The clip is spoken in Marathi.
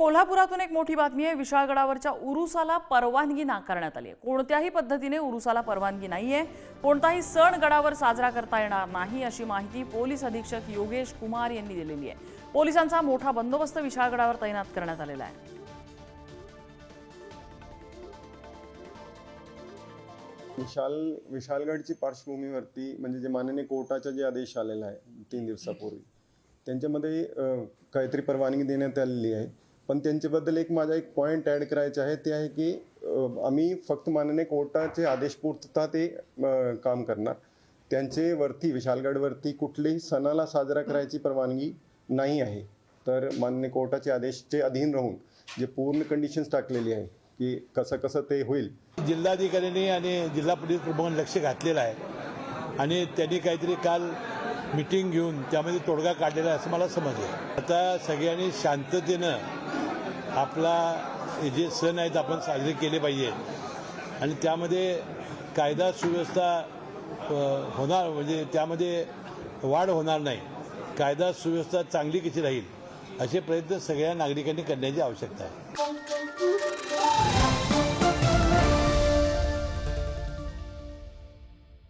कोल्हापुरातून एक मोठी बातमी आहे. विशाळगडावरच्या उरुसाला परवानगी नाकारण्यात आली आहे. कोणत्याही पद्धतीने उरुसाला परवानगी नाही आहे कोणताही सण गडावर साजरा करता येणार नाही अशी माहिती पोलीस अधीक्षक योगेश कुमार यांनी दिलेली आहे. पोलिसांचा मोठा बंदोबस्त विशाळगडावर तैनात करण्यात आलेला आहे. विशाल विशालगडची पार्श्वभूमीवरती म्हणजे जे माननीय कोर्टाचा जे आदेश आलेला आहे तीन दिवसापूर्वी त्यांच्यामध्ये काहीतरी परवानगी देण्यात आलेली आहे. पण त्यांच्याबद्दल एक माझा एक पॉईंट ॲड करायचा आहे ते आहे की आम्ही फक्त माननीय कोर्टाचे आदेश पूर्तता ते काम करणार. त्यांचे वरती विशालगडवरती कुठलेही सणाला साजरा करायची परवानगी नाही आहे. तर माननीय कोर्टाचे आदेशचे अधीन राहून जे पूर्ण कंडिशन्स टाकलेली आहे की कसं कसं ते होईल. जिल्हाधिकाऱ्यांनी आणि जिल्हा पोलीस प्रमुखांनी लक्ष घातलेलं आहे. आणि त्यांनी काहीतरी काल मिटिंग घेऊन त्यामध्ये तोडगा काढलेला आहे असं मला समजलं. आता सगळ्यांनी शांततेनं आपला जे सण आहेत आपण साजरे केले पाहिजे. आणि त्यामध्ये कायदा सुव्यवस्था होणार म्हणजे त्यामध्ये वाढ होणार नाही. कायदा सुव्यवस्था चांगली कशी राहील असे प्रयत्न सगळ्या नागरिकांनी करण्याची आवश्यकता आहे.